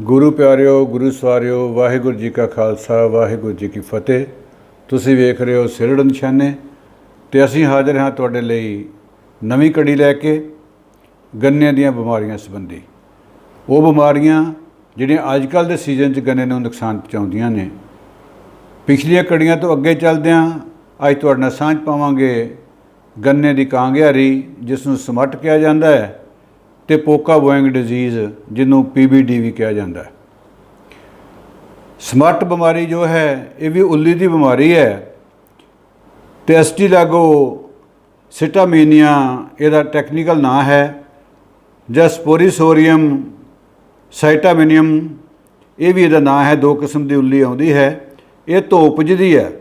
ਗੁਰੂ ਪਿਆਰਿਓ, ਗੁਰੂ ਸਵਾਰਿਓ, ਵਾਹਿਗੁਰੂ ਜੀ ਕਾ ਖਾਲਸਾ, ਵਾਹਿਗੁਰੂ ਜੀ ਕੀ ਫਤਿਹ। ਤੁਸੀਂ ਵੇਖ ਰਹੇ ਹੋ ਸਿਰੜ ਨਿਸ਼ਾਨੇ ਤੇ ਅਸੀਂ ਹਾਜ਼ਰ ਹਾਂ ਤੁਹਾਡੇ ਲਈ ਨਵੀਂ ਕੜੀ ਲੈ ਕੇ ਗੰਨੇ ਦੀਆਂ ਬਿਮਾਰੀਆਂ ਸੰਬੰਧੀ। ਉਹ ਬਿਮਾਰੀਆਂ ਜਿਹੜੀਆਂ ਅੱਜ ਕੱਲ ਦੇ ਸੀਜ਼ਨ 'ਚ ਗੰਨੇ ਨੂੰ ਨੁਕਸਾਨ ਪਹੁੰਚਾਉਂਦੀਆਂ ਨੇ। ਪਿਛਲੀਆਂ ਕੜੀਆਂ ਤੋਂ ਅੱਗੇ ਚੱਲਦਿਆਂ ਅੱਜ ਤੁਹਾਡੇ ਨਾਲ ਸਾਂਝ ਪਾਵਾਂਗੇ ਗੰਨੇ ਦੀ ਕਾਂਗਿਆਰੀ, ਜਿਸ ਨੂੰ ਸਮੱਟ ਕਿਹਾ ਜਾਂਦਾ ਹੈ। ਤੇ ਪੋਕਾ ਬੋਇੰਗ ਡਿਜ਼ੀਜ਼, ਜਿਹਨੂੰ ਪੀਬੀਡੀ ਵੀ ਕਿਹਾ ਜਾਂਦਾ ਹੈ। ਸਮੱਟ ਬਿਮਾਰੀ ਜੋ ਹੈ, ਇਹ ਵੀ ਉੱਲੀ ਦੀ ਬਿਮਾਰੀ ਹੈ। ਤੇ ਐਸਟੀਲਾਗੋ ਸਿਟਾਮੀਨੀਆ, ਇਹਦਾ ਟੈਕਨੀਕਲ ਨਾਂ ਹੈ। ਜਾਂ ਸਪੋਰੀਸੋਰੀਅਮ, ਸਾਈਟਾਮੀਨੀਅਮ, ਇਹ ਵੀ ਇਹਦਾ ਨਾਂ ਹੈ, ਦੋ ਕਿਸਮ ਦੀ ਉੱਲੀ ਆਉਂਦੀ ਹੈ। ਇਹ ਧੁੱਪ ਉਪਜਦੀ ਹੈ।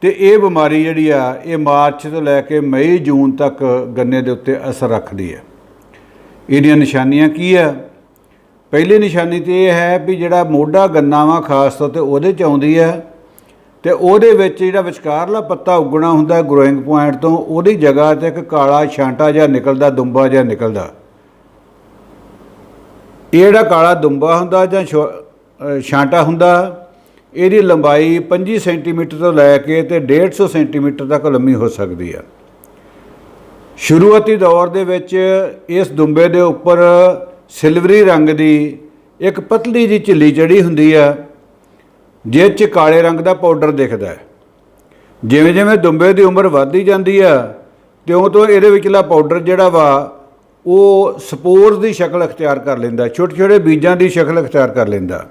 ਤੇ ਇਹ ਬਿਮਾਰੀ ਜਿਹੜੀ ਆ, ਇਹ ਮਾਰਚ ਤੋਂ ਲੈ ਕੇ ਮਈ ਜੂਨ ਤੱਕ ਗੰਨੇ ਦੇ ਉੱਤੇ ਅਸਰ ਰੱਖਦੀ ਹੈ। ਇਹਦੀਆਂ ਨਿਸ਼ਾਨੀਆਂ ਕੀ ਆ? ਪਹਿਲੀ ਨਿਸ਼ਾਨੀ ਤੇ ਇਹ ਹੈ ਵੀ ਜਿਹੜਾ ਮੋਢਾ ਗੰਨਾ ਵਾ ਖਾਸ ਤੌਰ ਤੇ ਉਹਦੇ ਚ ਆਉਂਦੀ ਹੈ ਤੇ ਉਹਦੇ ਵਿੱਚ ਜਿਹੜਾ ਵਿਚਕਾਰਲਾ ਪੱਤਾ ਉੱਗਣਾ ਹੁੰਦਾ ਗਰੋਇੰਗ ਪੁਆਇੰਟ ਤੋਂ, ਉਹਦੀ ਜਗ੍ਹਾ ਤੇ ਇੱਕ ਕਾਲਾ ਛਾਂਟਾ ਜਿਹਾ ਨਿਕਲਦਾ, ਦੁੰਬਾ ਜਿਹਾ ਨਿਕਲਦਾ। ਇਹ ਜਿਹੜਾ ਕਾਲਾ ਦੁੰਬਾ ਹੁੰਦਾ ਜਾਂ ਛੋ- ਛਾਂਟਾ ਹੁੰਦਾ, ਇਹਦੀ ਲੰਬਾਈ 25 ਸੈਂਟੀਮੀਟਰ ਤੋਂ ਲੈ ਕੇ ਤੇ 150 ਸੈਂਟੀਮੀਟਰ ਤੱਕ ਲੰਮੀ ਹੋ ਸਕਦੀ ਹੈ ਸ਼ੁਰੂਆਤੀ ਦੌਰ ਦੇ ਵਿੱਚ ਇਸ ਦੁੰਬੇ ਦੇ ਉੱਪਰ ਸਿਲਵਰੀ ਰੰਗ ਦੀ ਇੱਕ ਪਤਲੀ ਜਿਹੀ ਝਿੱਲੀ ਚੜੀ ਹੁੰਦੀ ਆ ਜਿਸ 'ਚ ਕਾਲੇ ਰੰਗ ਦਾ ਪਾਊਡਰ ਦਿਖਦਾ ਹੈ। ਜਿਵੇਂ ਜਿਵੇਂ ਦੁੰਬੇ ਦੀ ਉਮਰ ਵੱਧਦੀ ਜਾਂਦੀ ਆ ਤਿਉਂ ਤੋਂ ਇਹਦੇ ਵਿਚਲਾ ਪਾਊਡਰ ਜਿਹੜਾ ਵਾ, ਉਹ ਸਪੋਰਸ ਦੀ ਸ਼ਕਲ ਅਖਤਿਆਰ ਕਰ ਲੈਂਦਾ ਛੋਟੇ ਛੋਟੇ ਬੀਜਾਂ ਦੀ ਸ਼ਕਲ ਅਖਤਿਆਰ ਕਰ ਲੈਂਦਾ।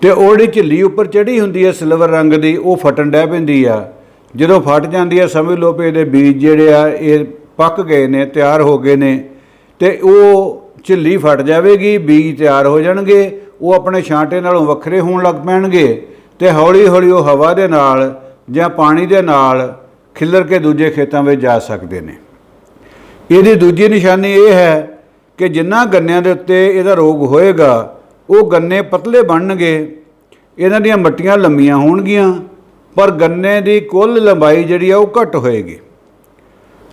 ਤੇ ਉਹ ਜਿਹੜੀ ਝਿੱਲੀ ਉੱਪਰ ਚੜੀ ਹੁੰਦੀ ਹੈ, ਸਿਲਵਰ ਰੰਗ ਦੀ, ਉਹ ਫਟਣ ਡੈ ਪੈਂਦੀ ਆ। ਜਦੋਂ ਫਟ ਜਾਂਦੀ ਹੈ, ਸਮਝ ਲਓ ਵੀ ਇਹਦੇ ਬੀਜ ਜਿਹੜੇ ਆ, ਇਹ ਪੱਕ ਗਏ ਨੇ, ਤਿਆਰ ਹੋ ਗਏ ਨੇ, ਤੇ ਉਹ ਝਿੱਲੀ ਫਟ ਜਾਵੇਗੀ, ਬੀਜ ਤਿਆਰ ਹੋ ਜਾਣਗੇ, ਉਹ ਆਪਣੇ ਛਾਂਟੇ ਨਾਲੋਂ ਵੱਖਰੇ ਹੋਣ ਲੱਗ ਪੈਣਗੇ, ਤੇ ਹੌਲੀ ਹੌਲੀ ਉਹ ਹਵਾ ਦੇ ਨਾਲ ਜਾਂ ਪਾਣੀ ਦੇ ਨਾਲ ਖਿੱਲਰ ਕੇ ਦੂਜੇ ਖੇਤਾਂ ਵਿੱਚ ਜਾ ਸਕਦੇ ਨੇ। ਇਹਦੀ ਦੂਜੀ ਨਿਸ਼ਾਨੀ ਇਹ ਹੈ ਕਿ ਜਿੰਨਾ ਗੰਨਿਆਂ ਦੇ ਉੱਤੇ ਇਹਦਾ ਰੋਗ ਹੋਏਗਾ, ਉਹ ਗੰਨੇ ਪਤਲੇ ਬਣਨਗੇ, ਇਹਨਾਂ ਦੀਆਂ ਮੱਟੀਆਂ ਲੰਮੀਆਂ ਹੋਣਗੀਆਂ ਪਰ ਗੰਨੇ ਦੀ ਕੁੱਲ ਲੰਬਾਈ ਜਿਹੜੀ ਆ ਉਹ ਘੱਟ ਹੋਏਗੀ।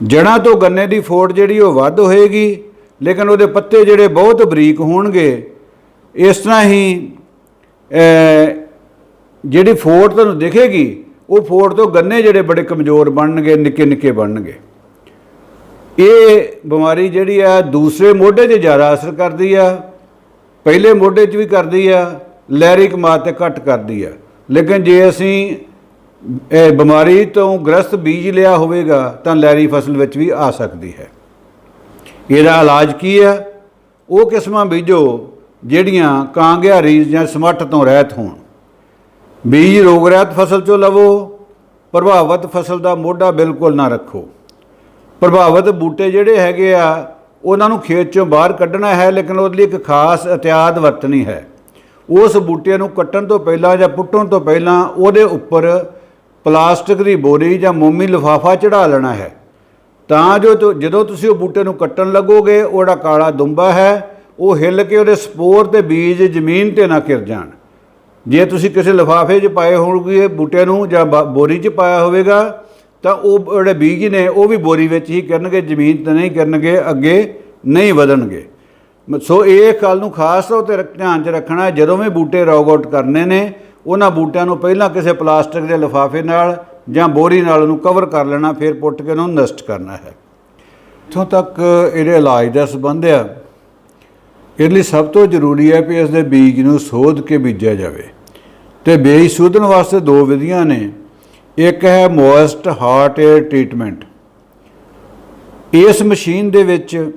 ਜੜਾਂ ਤੋਂ ਗੰਨੇ ਦੀ ਫੋੜ ਜਿਹੜੀ ਉਹ ਵੱਧ ਹੋਏਗੀ, ਲੇਕਿਨ ਉਹਦੇ ਪੱਤੇ ਜਿਹੜੇ ਬਹੁਤ ਬਰੀਕ ਹੋਣਗੇ, ਇਸ ਤਰ੍ਹਾਂ ਹੀ ਜਿਹੜੀ ਫੋੜ ਤੁਹਾਨੂੰ ਦਿਖੇਗੀ, ਉਹ ਫੋੜ ਤੋਂ ਗੰਨੇ ਜਿਹੜੇ ਬੜੇ ਕਮਜ਼ੋਰ ਬਣਨਗੇ, ਨਿੱਕੇ ਨਿੱਕੇ ਬਣਨਗੇ। ਇਹ ਬਿਮਾਰੀ ਜਿਹੜੀ ਆ ਦੂਸਰੇ ਮੋਢੇ 'ਤੇ ਜ਼ਿਆਦਾ ਅਸਰ ਕਰਦੀ ਆ, ਪਹਿਲੇ ਮੋਢੇ 'ਚ ਵੀ ਕਰਦੀ ਆ, ਲਹਿਰੀ ਕਮਾਤ ਤੇ ਘੱਟ ਕਰਦੀ ਆ। ਲੇਕਿਨ ਜੇ ਅਸੀਂ ਇਹ ਬਿਮਾਰੀ ਤੋਂ ਗ੍ਰਸਤ ਬੀਜ ਲਿਆ ਹੋਵੇਗਾ, ਤਾਂ ਲੈਰੀ ਫਸਲ ਵਿੱਚ ਵੀ ਆ ਸਕਦੀ ਹੈ। ਇਹਦਾ ਇਲਾਜ ਕੀ ਆ ਉਹ ਕਿਸਮਾਂ ਬੀਜੋ ਜਿਹੜੀਆਂ ਕਾਂਗਿਆਰੀ ਜਾਂ ਸਮੱਠ ਤੋਂ ਰਹਿਤ ਹੋਣ। ਬੀਜ ਰੋਗ ਰਹਿਤ ਫਸਲ ਚੋਂ ਲਵੋ, ਪ੍ਰਭਾਵਿਤ ਫਸਲ ਦਾ ਮੋਢਾ ਬਿਲਕੁਲ ਨਾ ਰੱਖੋ। ਪ੍ਰਭਾਵਿਤ ਬੂਟੇ ਜਿਹੜੇ ਹੈਗੇ ਆ, ਉਹਨਾਂ ਨੂੰ ਖੇਤ ਚੋਂ ਬਾਹਰ ਕੱਢਣਾ ਹੈ, ਲੇਕਿਨ ਉਹਦੇ ਲਈ ਇੱਕ ਖਾਸ ਅਤਿਆਦ ਵਰਤਣੀ ਹੈ। ਉਸ ਬੂਟੇ ਨੂੰ ਕੱਟਣ ਤੋਂ ਪਹਿਲਾਂ ਜਾਂ ਪੁੱਟਣ ਤੋਂ ਪਹਿਲਾਂ ਉਹਦੇ ਉੱਪਰ ਪਲਾਸਟਿਕ ਦੀ ਬੋਰੀ ਜਾਂ ਮੋਮੀ ਲਿਫਾਫਾ ਚੜਾ ਲੈਣਾ ਹੈ। ਤਾਂ ਜੋ ਤੁ- ਜਦੋਂ ਤੁਸੀਂ ਉਹ ਬੂਟੇ ਨੂੰ ਕੱਟਣ ਲੱਗੋਗੇ, ਉਹ ਕਾਲਾ ਦੁੰਬਾ ਹੈ, ਉਹ ਹਿੱਲ ਕੇ ਉਹਦੇ ਸਪੋਰ ਤੇ ਬੀਜ ਜ਼ਮੀਨ ਤੇ ਨਾ ਕਿਰ ਜਾਣ। ਜੇ ਤੁਸੀਂ ਕਿਸੇ ਲਿਫਾਫੇ 'ਚ ਪਾਏ ਹੋਣਗੇ ਬੂਟੇ ਨੂੰ ਜਾਂ ਬੋਰੀ 'ਚ ਪਾਇਆ ਹੋਵੇਗਾ, ਤਾਂ ਉਹ ਜਿਹੜੇ ਬੀਜ ਨੇ, ਉਹ ਵੀ ਬੋਰੀ ਵਿੱਚ ਹੀ ਕਰਨਗੇ, ਜ਼ਮੀਨ ਤੇ ਨਹੀਂ ਕਰਨਗੇ, ਅੱਗੇ ਨਹੀਂ ਵਧਣਗੇ। ਮ- ਸੋ ਇਹ ਗੱਲ ਨੂੰ ਖਾਸ ਤੌਰ ਤੇ ਰੱਖ- ਧਿਆਨ 'ਚ ਰੱਖਣਾ, ਜਦੋਂ ਵੀ ਬੂਟੇ ਰੌਗ ਆਊਟ ਕਰਨੇ ਨੇ ਉਹਨਾਂ ਬੂਟਿਆਂ ਨੂੰ ਪਹਿਲਾਂ ਕਿਸੇ ਪਲਾਸਟਿਕ ਦੇ ਲਿਫਾਫੇ ਨਾਲ ਜਾਂ ਬੋਰੀ ਨਾਲ ਉਹਨੂੰ ਕਵਰ ਕਰ ਲੈਣਾ, ਫਿਰ ਪੁੱਟ ਕੇ ਉਹਨੂੰ ਨਸ਼ਟ ਕਰਨਾ ਹੈ। ਇੱਥੋਂ ਤੱਕ ਇਹਦੇ ਇਲਾਜ ਦਾ ਸੰਬੰਧ ਆ। ਇਹਦੇ ਲਈ ਸਭ ਤੋਂ ਜ਼ਰੂਰੀ ਹੈ ਕਿ ਇਸ ਦੇ ਬੀਜ ਨੂੰ ਸੋਧ ਕੇ ਬੀਜਿਆ ਜਾਵੇ। ਤੇ ਬੀਜ ਸੋਧਣ ਵਾਸਤੇ ਦੋ ਵਿਧੀਆਂ ਨੇ। ਇੱਕ ਹੈ ਮੋਇਸਟ ਹਾਰਟ ਏਅਰ ਟ੍ਰੀਟਮੈਂਟ। ਇਸ ਮਸ਼ੀਨ ਦੇ ਵਿੱਚ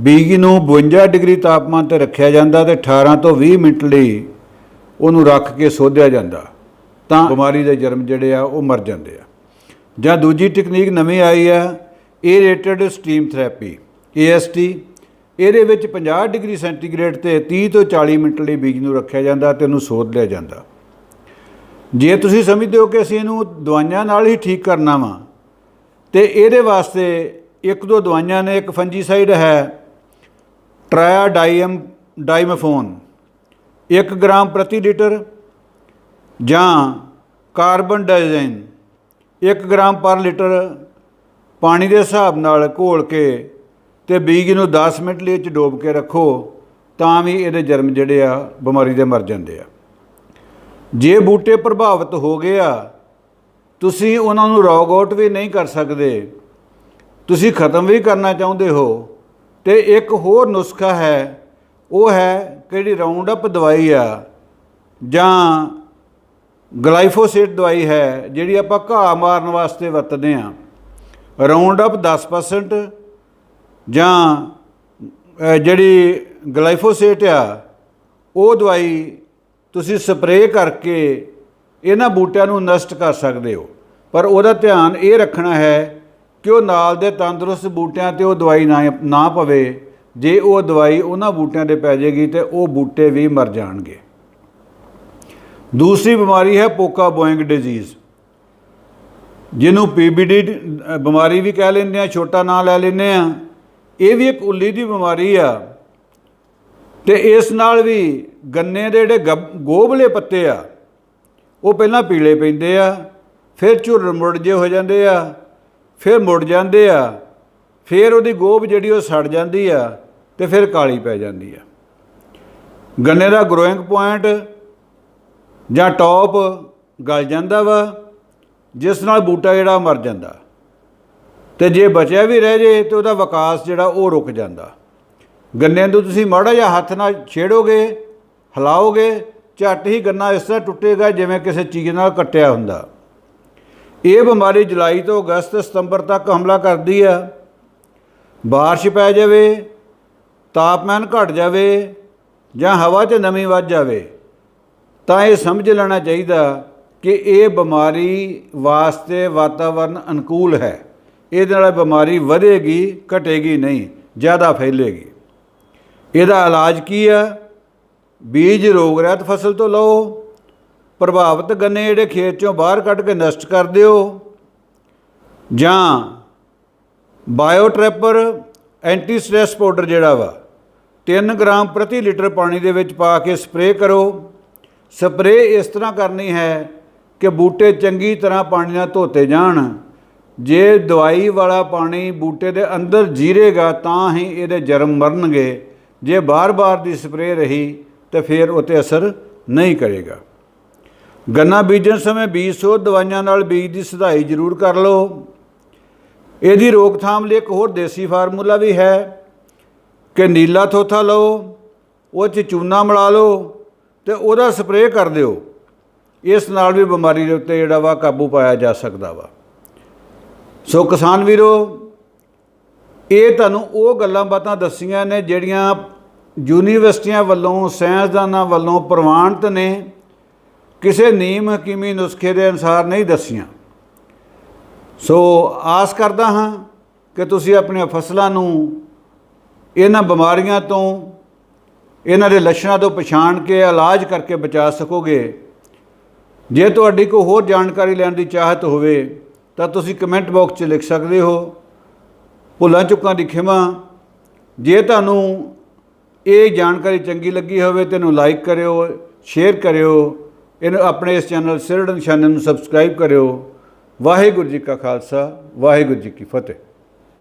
ਬੀਜ ਨੂੰ 52 ਡਿਗਰੀ ਤਾਪਮਾਨ ਤੇ ਰੱਖਿਆ ਜਾਂਦਾ ਤੇ 18 ਤੋਂ 20 ਮਿੰਟ ਲਈ ਉਹਨੂੰ ਰੱਖ ਕੇ ਸੋਧਿਆ ਜਾਂਦਾ, ਤਾਂ ਬਿਮਾਰੀ ਦੇ ਜਰਮ ਜਿਹੜੇ ਆ, ਉਹ ਮਰ ਜਾਂਦੇ ਆ। ਜਾਂ ਦੂਜੀ ਟੈਕਨੀਕ ਨਵੀਂ ਆਈ ਆ ਏ ਏਰੇਟਡ ਸਟੀਮ ਥੈਰੇਪੀ AST ਇਹਦੇ ਵਿੱਚ 50 ਡਿਗਰੀ ਸੈਂਟੀਗ੍ਰੇਡ ਤੇ 30 ਤੋਂ 40 ਮਿੰਟ ਲਈ ਬੀਜ ਨੂੰ ਰੱਖਿਆ ਜਾਂਦਾ ਤੇ ਉਹਨੂੰ ਸੋਧ ਲਿਆ ਜਾਂਦਾ। ਜੇ ਤੁਸੀਂ ਸਮਝਦੇ ਹੋ ਕਿ ਅਸੀਂ ਇਹਨੂੰ ਦਵਾਈਆਂ ਨਾਲ ਹੀ ਠੀਕ ਕਰਨਾ ਵਾ, ਤੇ ਇਹਦੇ ਵਾਸਤੇ ਇੱਕ ਦੋ ਦਵਾਈਆਂ ਨੇ, ਇੱਕ ਫੰਜੀਸਾਈਡ ਹੈ, ਟ੍ਰਾਇਆਡਾਈਮ ਡਾਈਮੇਫੋਨ। 1 ਗ੍ਰਾਮ ਪ੍ਰਤੀ ਲੀਟਰ ਜਾਂ carbendazim 1 gram per litre ਪਾਣੀ ਦੇ ਹਿਸਾਬ ਨਾਲ ਘੋਲ ਕੇ ਤੇ ਬੀਜ ਨੂੰ 10 ਮਿੰਟ ਲਈ 'ਚ ਡੋਬ ਕੇ ਰੱਖੋ, ਤਾਂ ਵੀ ਇਹਦੇ ਜਰਮ ਜਿਹੜੇ ਆ ਬਿਮਾਰੀ ਦੇ ਮਰ ਜਾਂਦੇ ਆ। ਜੇ ਬੂਟੇ ਪ੍ਰਭਾਵਿਤ ਹੋ ਗਏ ਆ, ਤੁਸੀਂ ਉਹਨਾਂ ਨੂੰ ਰੌਗ ਆਊਟ ਵੀ ਨਹੀਂ ਕਰ ਸਕਦੇ। ਤੁਸੀਂ ਖਤਮ ਵੀ ਕਰਨਾ ਚਾਹੁੰਦੇ ਹੋ ਤੇ ਇੱਕ ਹੋਰ ਨੁਸਖਾ ਹੈ ਉਹ ਹੈ ਕਿਹੜੀ ਰਾਉਂਡ ਅਪ ਦਵਾਈ ਆ ਜਾਂ ਗਲਾਈਫੋਸੇਟ ਦਵਾਈ ਹੈ ਜਿਹੜੀ ਆਪਾਂ ਘਾਹ ਮਾਰਨ ਵਾਸਤੇ ਵਰਤਦੇ ਆ ਰਾਉਂਡ ਅਪ 10% ਜਾਂ ਜਿਹੜੀ ਗਲਾਈਫੋਸੇਟ ਆ, ਉਹ ਦਵਾਈ ਤੁਸੀਂ ਸਪਰੇਅ ਕਰਕੇ ਇਹਨਾਂ ਬੂਟਿਆਂ ਨੂੰ ਨਸ਼ਟ ਕਰ ਸਕਦੇ ਹੋ। ਪਰ ਉਹਦਾ ਧਿਆਨ ਇਹ ਰੱਖਣਾ ਹੈ ਕਿ ਉਹ ਨਾਲ ਦੇ ਤੰਦਰੁਸਤ ਬੂਟਿਆਂ ਤੇ ਉਹ ਦਵਾਈ ਨਾ ਨਾ ਪਵੇ। ਜੇ ਉਹ ਦਵਾਈ ਉਹਨਾਂ ਬੂਟਿਆਂ ਤੇ ਪੈ ਜਾਏਗੀ ਤੇ ਉਹ ਬੂਟੇ ਵੀ ਮਰ ਜਾਣਗੇ। ਦੂਸਰੀ ਬਿਮਾਰੀ ਹੈ ਪੋਕਾ ਬੋਇੰਗ ਡਿਜ਼ੀਜ਼। ਜਿਹਨੂੰ ਪੀਬੀਡੀ ਬਿਮਾਰੀ ਵੀ ਕਹਿ ਲੈਂਦੇ ਆ, ਛੋਟਾ ਨਾਂ ਲੈ ਲੈਂਦੇ ਆ। ਇਹ ਵੀ ਇੱਕ ਉੱਲੀ ਦੀ ਬਿਮਾਰੀ ਆ। ਤੇ ਇਸ ਨਾਲ ਵੀ ਗੰਨੇ ਦੇ ਜਿਹੜੇ ਗੱਬ- ਗੋਬਲੇ ਪੱਤੇ ਆ, ਉਹ ਪਹਿਲਾਂ ਪੀਲੇ ਪੈਂਦੇ ਆ, ਫਿਰ ਝੁਰ ਮੁੜ ਜੇ ਹੋ ਜਾਂਦੇ ਆ, ਫਿਰ ਮੁੜ ਜਾਂਦੇ ਆ, ਫਿਰ ਉਹਦੀ ਗੋਬ ਜਿਹੜੀ ਉਹ ਸੜ ਜਾਂਦੀ ਆ ਤੇ ਫਿਰ ਕਾਲੀ ਪੈ ਜਾਂਦੀ ਆ ਗੰਨੇ ਦਾ ਗਰੋਇੰਗ ਪੁਆਇੰਟ ਜਾਂ ਟੌਪ ਗਲ ਜਾਂਦਾ ਵਾ ਜਿਸ ਨਾਲ ਬੂਟਾ ਜਿਹੜਾ ਮਰ ਜਾਂਦਾ ਤੇ ਜੇ ਬਚਿਆ ਵੀ ਰਹਿ ਜੇ ਤੇ ਉਹਦਾ ਵਿਕਾਸ ਜਿਹੜਾ ਉਹ ਰੁਕ ਜਾਂਦਾ ਗੰਨੇ ਨੂੰ ਤੁਸੀਂ ਮਾੜਾ ਜਿਹਾ ਹੱਥ ਨਾਲ ਛੇੜੋਗੇ ਹਿਲਾਓਗੇ ਝੱਟ ਹੀ ਗੰਨਾ ਇਸ ਤਰ੍ਹਾਂ ਟੁੱਟੇਗਾ ਜਿਵੇਂ ਕਿਸੇ ਚੀਜ਼ ਨਾਲ ਕੱਟਿਆ ਹੁੰਦਾ ਇਹ ਬਿਮਾਰੀ ਜੁਲਾਈ ਤੋਂ ਅਗਸਤ ਸਤੰਬਰ ਤੱਕ ਹਮਲਾ ਕਰਦੀ ਆ بارش ਪੈ ਜਾਵੇ ਤਾਪਮਾਨ ਘਟ ਜਾਵੇ ਜਾਂ ਹਵਾ 'ਚ ਨਮੀ ਵੱਧ ਜਾਵੇ, ਤਾਂ ਇਹ ਸਮਝ ਲੈਣਾ ਚਾਹੀਦਾ ਕਿ ਇਹ ਬਿਮਾਰੀ ਵਾਸਤੇ ਵਾਤਾਵਰਨ ਅਨੁਕੂਲ ਹੈ। ਇਹਦੇ ਨਾਲ ਬਿਮਾਰੀ ਵਧੇਗੀ, ਘਟੇਗੀ ਨਹੀਂ, ਜ਼ਿਆਦਾ ਫੈਲੇਗੀ। ਇਹਦਾ ਇਲਾਜ ਕੀ ਆ? ਬੀਜ ਰੋਗ ਰਹਿਤ ਫਸਲ ਤੋਂ ਲਓ, ਪ੍ਰਭਾਵਿਤ ਗੰਨੇ ਜਿਹੜੇ ਖੇਤ ਚੋਂ ਬਾਹਰ ਕੱਢ ਕੇ ਨਸ਼ਟ ਕਰ ਦਿਓ, ਜਾਂ ਬਾਇਓਟ੍ਰੈਪਰ, ਐਂਟੀ ਸਟ੍ਰੈਸ ਪਾਊਡਰ ਜਿਹੜਾ ਵਾ 3 ਗ੍ਰਾਮ ਪ੍ਰਤੀ ਲੀਟਰ ਪਾਣੀ ਦੇ ਵਿੱਚ ਪਾ ਕੇ ਸਪਰੇਅ ਕਰੋ। ਸਪਰੇਅ ਇਸ ਤਰ੍ਹਾਂ ਕਰਨੀ ਹੈ ਕਿ ਬੂਟੇ ਚੰਗੀ ਤਰ੍ਹਾਂ ਪਾਣੀ ਨਾਲ ਧੋਤੇ ਜਾਣ। ਜੇ ਦਵਾਈ ਵਾਲਾ ਪਾਣੀ ਬੂਟੇ ਦੇ ਅੰਦਰ ਜੀਰੇਗਾ ਤਾਂ ਹੀ ਇਹਦੇ ਜਰਮ ਮਰਨਗੇ। ਜੇ ਬਾਰ-ਬਾਰ ਦੀ ਸਪਰੇਅ ਰਹੀ ਤੇ ਫਿਰ ਉਤੇ ਅਸਰ ਨਹੀਂ ਕਰੇਗਾ। ਗੰਨਾ ਬੀਜਣ ਸਮੇਂ ਬੀਜ ਸੋਧ ਦਵਾਈਆਂ ਨਾਲ ਬੀਜ ਦੀ ਸਧਾਈ ਜ਼ਰੂਰ ਕਰ ਲਓ। ਇਹਦੀ ਰੋਕਥਾਮ ਲਈ ਇੱਕ ਹੋਰ ਦੇਸੀ ਫਾਰਮੂਲਾ ਵੀ ਹੈ। ਕਿ ਨੀਲਾ ਥੋਥਾ ਲਓ, ਉਹ 'ਚ ਚੂਨਾ ਮਿਲਾ ਲਓ ਤੇ ਉਹਦਾ ਸਪਰੇਅ ਕਰ ਦਿਓ। ਇਸ ਨਾਲ ਵੀ ਬਿਮਾਰੀ ਦੇ ਉੱਤੇ ਜਿਹੜਾ ਵਾ ਕਾਬੂ ਪਾਇਆ ਜਾ ਸਕਦਾ ਵਾ। ਸੋ ਕਿਸਾਨ ਵੀਰੋ, ਇਹ ਤੁਹਾਨੂੰ ਉਹ ਗੱਲਾਂ ਬਾਤਾਂ ਦੱਸੀਆਂ ਨੇ ਜਿਹੜੀਆਂ ਯੂਨੀਵਰਸਿਟੀਆਂ ਵੱਲੋਂ, ਸਾਇੰਸਦਾਨਾਂ ਵੱਲੋਂ ਪ੍ਰਵਾਨਿਤ ਨੇ। ਕਿਸੇ ਨੀਮ ਹਕੀਮੀ ਨੁਸਖੇ ਦੇ ਅਨੁਸਾਰ ਨਹੀਂ ਦੱਸੀਆਂ। ਸੋ ਆਸ ਕਰਦਾ ਹਾਂ ਕਿ ਤੁਸੀਂ ਆਪਣੀਆਂ ਫਸਲਾਂ ਨੂੰ ਇਹਨਾਂ ਬਿਮਾਰੀਆਂ ਤੋਂ, ਇਹਨਾਂ ਦੇ ਲੱਛਣਾਂ ਤੋਂ ਪਛਾਣ ਕੇ, ਇਲਾਜ ਕਰਕੇ ਬਚਾ ਸਕੋਗੇ। ਜੇ ਤੁਹਾਡੀ ਕੋਈ ਹੋਰ ਜਾਣਕਾਰੀ ਲੈਣ ਦੀ ਚਾਹਤ ਹੋਵੇ, ਤਾਂ ਤੁਸੀਂ ਕਮੈਂਟ ਬਾਕਸ 'ਚ ਲਿਖ ਸਕਦੇ ਹੋ। ਭੁੱਲਾਂ ਚੁੱਕਾਂ ਦੀ ਖਿਮਾ। ਜੇ ਤੁਹਾਨੂੰ ਇਹ ਜਾਣਕਾਰੀ ਚੰਗੀ ਲੱਗੀ ਹੋਵੇ ਤੇ ਇਹਨੂੰ ਲਾਈਕ ਕਰਿਓ ਸ਼ੇਅਰ ਕਰਿਓ, ਇਹਨੂੰ ਆਪਣੇ ਇਸ ਚੈਨਲ ਸਿਰੜ ਨਿਸ਼ਾਨੇ ਨੂੰ ਸਬਸਕ੍ਰਾਈਬ ਕਰਿਓ। ਵਾਹਿਗੁਰੂ ਜੀ ਕਾ ਖਾਲਸਾ, ਵਾਹਿਗੁਰੂ ਜੀ ਕੀ ਫਤਿਹ।